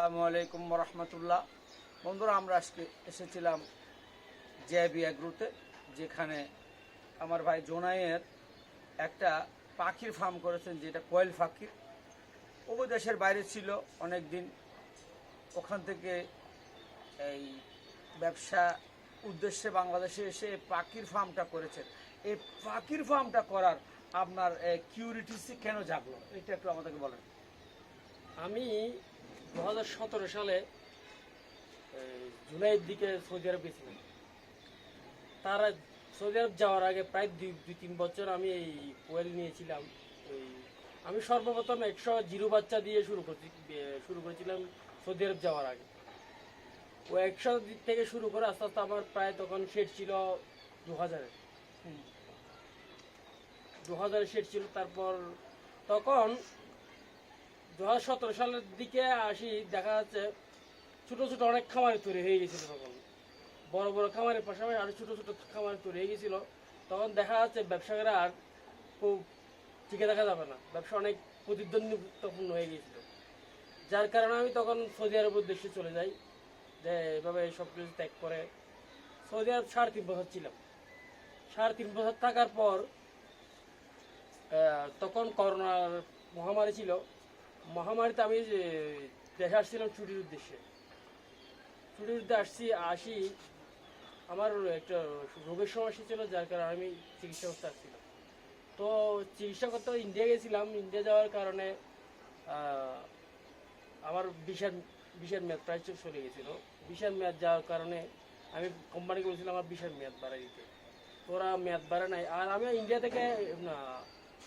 আসসালামু আলাইকুম রহমতুল্লাহ বন্ধুরা, আমরা আজকে এসেছিলাম জেবি অ্যাগ্রোতে যেখানে আমার ভাই জোনাইয়ের একটা পাখির ফার্ম করেছেন, যেটা কোয়েল পাখির ও দেশের বাইরে ছিল অনেক দিন ওখান থেকে এই ব্যবসা উদ্দেশ্যে বাংলাদেশে এসে পাখির ফার্মটা করেছেন। এই পাখির ফার্মটা করার আপনার কিউরিটিসি কেন জাগলো? এটা একটু আমাদেরকে বলেন। আমি দু হাজার সতেরো সালে জুলাইয়ের দিকে সৌদি আরব গেছিলাম। তার সৌদি আরব যাওয়ার আগে প্রায় দুই দুই তিন বছর আমি এই কোয়েল নিয়েছিলাম। ওই আমি সর্বপ্রথম একশো জিরো বাচ্চা দিয়ে শুরু করছি শুরু করেছিলাম সৌদি আরব যাওয়ার আগে। ও একশো দিক থেকে শুরু করে আস্তে আস্তে আমার প্রায় তখন সেট ছিল দু হাজারের দু হাজারের সেট ছিল তারপর তখন দু হাজার সতেরো সালের দিকে আসি, দেখা যাচ্ছে ছোট ছোট অনেক খামারে তৈরি হয়ে গেছিল তখন। বড় বড় খামারের পাশাপাশি আরও ছোট ছোট খামারে তৈরি হয়ে গেছিল। তখন দেখা যাচ্ছে ব্যবসায়ীরা আর খুব টিকে দেখা যাবে না। ব্যবসা অনেক প্রতিদ্বন্দ্বিতাপূর্ণ হয়ে গিয়েছিল যার কারণে আমি তখন সৌদি আরবের দেশে চলে যাই, যে এভাবে সব কিছু ত্যাগ করে সৌদি আরব সাড়ে তিন বছর ছিলাম। সাড়ে তিন বছর থাকার পর তখন করোনার মহামারী ছিল। মহামারীতে আমি দেশে আসছিলাম ছুটির উদ্দেশ্যে। ছুটির উদ্দেশ্যে আসছি, আসি, আমার একটা রোগের সমস্যা ছিল, যার কারণে আমি চিকিৎসা করতে আসছিলাম। তো চিকিৎসা করতে ইন্ডিয়া গেছিলাম। ইন্ডিয়া যাওয়ার কারণে আমার বিশাল বিশাল মেয়াদ প্রায় চলে গেছিল। বিশাল মেয়াদ যাওয়ার কারণে আমি কোম্পানিকে বলছিলাম আমার বিশাল মেয়াদ বাড়াই দিতে। তোরা মেয়াদ বাড়ে নাই। আর আমি ইন্ডিয়া থেকে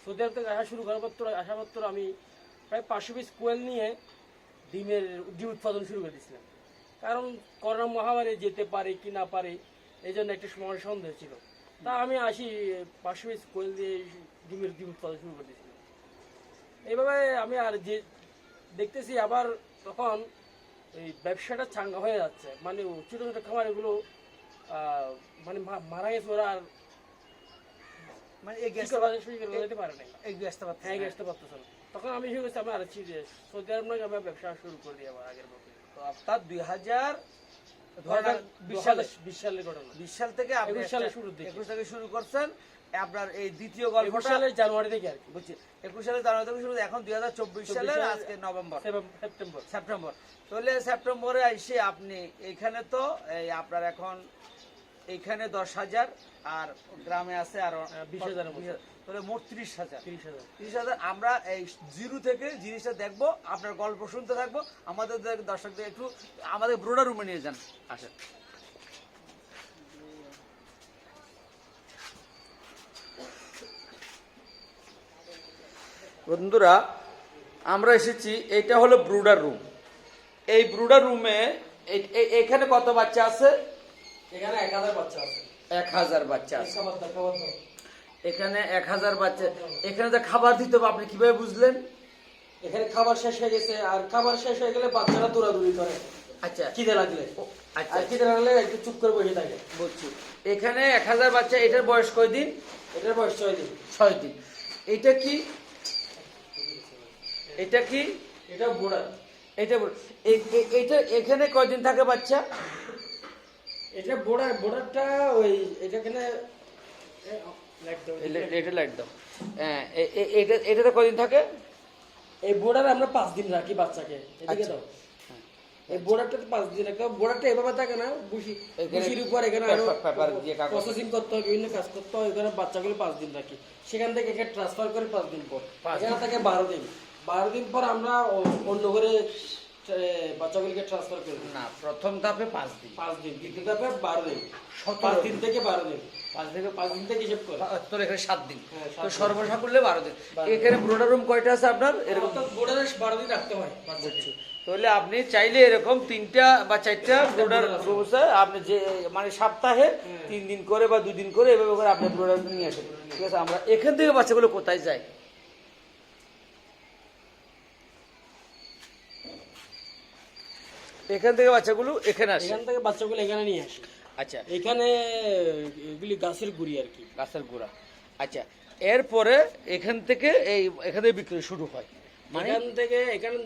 সৌদি আরব থেকে আসা শুরু করার পর তোরা আসা মাত্র আমি প্রায় পাঁচশো পিস কোয়েল নিয়ে ডিমের ডিম উৎপাদন শুরু করে দিয়েছিলাম কারণ করোনা মহামারী যেতে পারে কি না পারে এই জন্য একটা সময় সন্দেহ ছিল। তা আমি আসি পাঁচশো পিস কোয়েল দিয়ে ডিমের ডিম উৎপাদন শুরু করে দিয়েছিলাম। এইভাবে আমি আর যে দেখতেছি আবার তখন এই ব্যবসাটা চাঙ্গা হয়ে যাচ্ছে। মানে ছোট ছোট খামার এগুলো আহ, মানে মারা গেছে ওরা আর মানে এই গ্যাস শিকড় বাজার শিকড় বাজাতে পারে না এই গ্যাসটা পাচ্ছেন হ্যাঁ গ্যাসটা না। তখন আমি হয়ে গেছি আমি আর যে সৌদি আরব আমি ব্যবসা শুরু করে দিই আবার আগের বছর তো আপনার দুই হাজার বিশ বিশ বিশ থেকে আপনি একুশ থেকে শুরু করছেন আপনার এই দ্বিতীয় গল্পটা সালের জানুয়ারি থেকে আর বুঝছি। একুশ সালে জানুয়ারি থেকে শুরু এখন দুই হাজার চব্বিশ সালের আজকে নভেম্বর। September- September. সেপ্টেম্বর। তাহলে সেপ্টেম্বরে এসে আপনি এখানে তো এই আপনার এখন এখানে দশ হাজার আর গ্রামে আছে আরও 20,000 এর মতো। তাহলে মোট ত্রিশ হাজার। তিরিশ হাজার। তিরিশ হাজার আমরা এই জিরো থেকে জিনিসটা দেখব আপনার গল্প শুনতে থাকব আমাদের দর্শকদের একটু আমাদের ব্রোডার রুমে নিয়ে যান আসেন। বন্ধুরা আমরা এসেছি এটা হলো ব্রুডার রুম এই ব্রুডার রুমে এখানে কত বাচ্চা আছে? এখানে এক হাজার বাচ্চা আছে। এক হাজার বাচ্চা আছে। এখানে এক হাজার বাচ্চা। এখানে যে খাবার দিতে হবে আপনি কীভাবে বুঝলেন? এখানে খাবার শেষ হয়ে গেছে আর খাবার শেষ হয়ে গেলে বাচ্চারা দৌড়াদৌড়ি করে। আচ্ছা। খিদে লাগলে। আচ্ছা। খিদে লাগলে একটু চুপ করে বসে থাকে। বলছি এখানে এক হাজার বাচ্চা এটার বয়স কয়দিন এটার বয়স ছয় দিন। ছয় দিন। এটা কি? এটা কি? এটা বুড়া। এটা এখানে কয়দিন থাকে বাচ্চা? এটা বোর্ডার বোর্ডারটা ওই এটা এখানে এটা লাইট দাও। হ্যাঁ এটা এটাতে কয়দিন থাকে? এই বোর্ডার আমরা পাঁচ দিন রাখি বাচ্চাকে। এদিকে আচ্ছা। দাও। এই বোর্ডারটা পাঁচ দিন রাখি বোর্ডারটা এভাবে থাকে না বুঝি এখানে উপর এখানে আরও পেপার- পেপার দিয়ে কাগজ। প্রসেসিং করতে হয় বিভিন্ন কাজ করতে হয় এখানে বাচ্চাগুলো পাঁচ দিন রাখি। সেখান থেকে এখানে ট্রান্সফার করে পাঁচ দিন পর। এখানে থাকে বারো দিন। বারো দিন পর আমরা অন্য করে বাচ্চাগুলিকে ট্রান্সফার করি না প্রথম ধাপে পাঁচ দিন। পাঁচ দিন দ্বিতীয় ধাপে বারো দিন। পাঁচ দিন। থেকে বারো দিন। পাঁচ থেকে পাঁচ দিন থেকে হিসেব করে। তোর এখানে সাত দিন। হ্যাঁ, তো দিন। সর্বসাকুল্যে বারো দিন। এখানে ব্রোডার রুম কয়টা আছে আপনার? এরকম এরকম বোর্ডারে বারো দিন রাখতে হয় তাহলে আপনি চাইলে এরকম তিনটা বা চারটা ব্রোডার রুমসে আপনি যে মানে সপ্তাহে তিন দিন করে বা দুদিন করে এভাবে করে আপনি ব্রোডার নিয়ে আসেন। ঠিক আছে আমরা এখান থেকে বাচ্চাগুলো কোথায় যায়? এখান থেকে বাচ্চাগুলো এখানে আসে। এখান থেকে বাচ্চাগুলো এখানে নিয়ে আসে। আচ্ছা। এখানে এগুলি গাছের গুড়ি আর কি। গাছের গোড়া। আচ্ছা এরপরে এখান থেকে এই এখান বিক্রি শুরু হয়। মানে এখান থেকে এখানে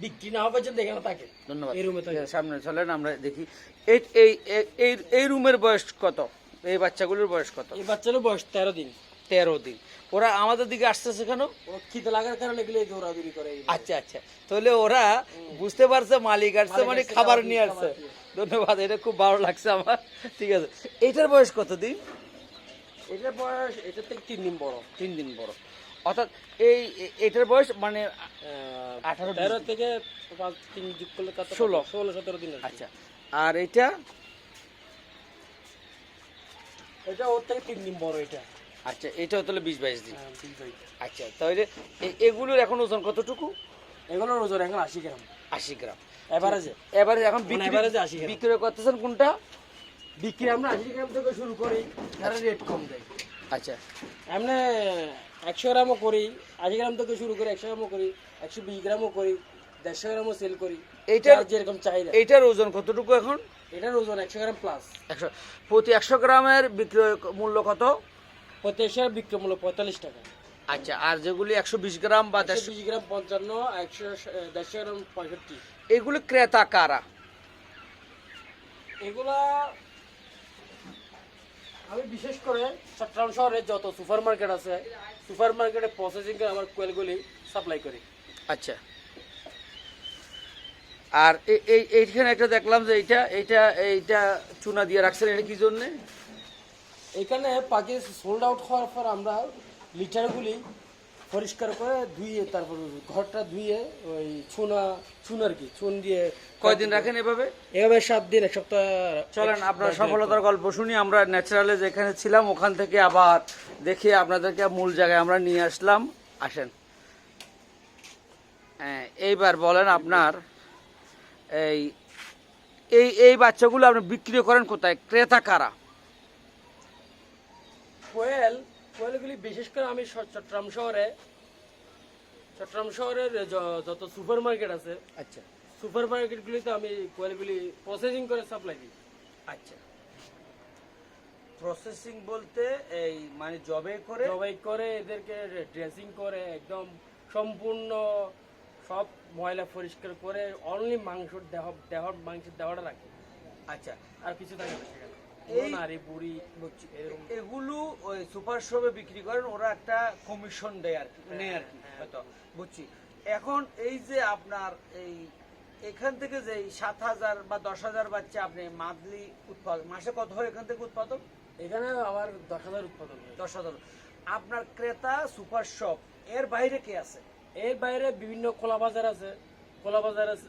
বিক্রি না হওয়া পর্যন্ত এখানে থাকে। ধন্যবাদ। এই রুমে থাকে। সামনে চলেন আমরা দেখি। এই এই এই- রুমের বয়স কত? এই বাচ্চাগুলোর বয়স কত? এই বাচ্চারও বয়স তেরো দিন। তেরো দিন। ওরা আমাদের দিকে আসতেছে কেন? খিদে লাগার কারণে এগুলো দৌড়াদৌড়ি করে আচ্ছা আচ্ছা। তাহলে ওরা বুঝতে পারছে মালিক আসছে মানে খাবার নিয়ে আসছে। ধন্যবাদ এটা খুব ভালো লাগছে আমার। ঠিক আছে। এটার বয়স কত দিন? এটার বয়স এটার থেকে তিন দিন বড়। তিন দিন বড়। অর্থাৎ এই এটার বয়স মানে আঠারো তেরো থেকে তিন যুগ করলে ষোলো। ষোলো সতেরো দিন আচ্ছা। আর এটা? এটা ওর থেকে তিন দিন বড় এটা। আচ্ছা এটা তাহলে বিশ বাইশ দিন। হ্যাঁ। আচ্ছা তাহলে এগুলোর এখন ওজন কতটুকু? এগুলোর ওজন এখন আশি গ্রাম। আশি গ্রাম। এভারেজে এবারে এখন মানে বিক্রি average 80 গ্রাম। বিক্রি করতেছেন কোনটা? বিক্রি আমরা আশি গ্রাম থেকে শুরু করি তারা রেট কম দেয়। আচ্ছা। এমনি একশো গ্রামও করি আশি গ্রাম থেকে শুরু করি একশো গ্রামও করি একশো বিশ গ্রামও করি দেড়শো গ্রামও সেল করি। এইটার- যেরকম চাহিদা। এইটার ওজন কতটুকু এখন? এটার ওজন একশো গ্রাম প্লাস একশো প্রতি একশো গ্রামের বিক্রয় মূল্য কত? প্রত্যেকশোর বিক্রি মূল্য পঁয়তাল্লিশ টাকা। আচ্ছা আর যেগুলি একশো বিশ গ্রাম বা দেড়শো বিশ গ্রাম পঞ্চান্ন একশো দেড়শো গ্রাম পঁয়ষট্টি। এগুলি ক্রেতা কারা? এগুলা আমি বিশেষ করে চট্টগ্রাম শহরে যত সুপার মার্কেট আছে সুপার মার্কেটে প্রসেসিং করে আমার কোয়েলগুলি সাপ্লাই করি। আচ্ছা। আর এই এইখানে একটা দেখলাম যে এইটা এইটা এইটা চুনা দিয়ে রাখছেন এটা কি জন্যে? এখানে পাখি সোল্ড আউট হওয়ার পর আমরা লিটারগুলি পরিষ্কার করে ধুয়ে তারপর ঘরটা ধুয়ে ওই চুনা চুন আর কি চুন দিয়ে কয়দিন রাখেন এভাবে? এভাবে সাত দিন এক সপ্তাহ চলেন আপনার সফলতার গল্প শুনি আমরা ন্যাচারালে যেখানে ছিলাম ওখান থেকে আবার দেখে আপনাদেরকে মূল জায়গায় আমরা নিয়ে আসলাম। আসেন। হ্যাঁ, এইবার বলেন আপনার এই এই এই বাচ্চাগুলো আপনি বিক্রি করেন কোথায়? ক্রেতা কারা? কোয়েল কোয়েলগুলি বিশেষ করে আমি চট্টগ্রাম শহরে চট্টগ্রাম শহরের যত সুপার মার্কেট আছে আচ্ছা। সুপার মার্কেটগুলিতে আমি কোয়েলগুলি প্রসেসিং করে সাপ্লাই দিই। আচ্ছা। প্রসেসিং বলতে এই মানে জবে করে? জবাই করে এদেরকে ড্রেসিং করে একদম সম্পূর্ণ সব ময়লা পরিষ্কার করে অনলি মাংসর দেহ দেহ মাংসের দেহটা রাখি আচ্ছা। আর কিছু থাকে না সেখানে। নারী বুড়ি এগুলো ওই সুপার শপে বিক্রি করেন ওরা একটা কমিশন দেয় আর কি নেয় আর কি হয়তো বুঝছি। এখন এই যে আপনার এই এখান থেকে যে সাত হাজার বা দশ হাজার বাচ্চা আপনি মান্থলি উৎপাদন মাসে কত হয় এখান থেকে উৎপাদন? এখানে আমার দশ হাজার উৎপাদন দশ হাজার। আপনার ক্রেতা সুপার শপ এর বাইরে কে আছে? এর বাইরে বিভিন্ন খোলা বাজার আছে খোলা বাজার আছে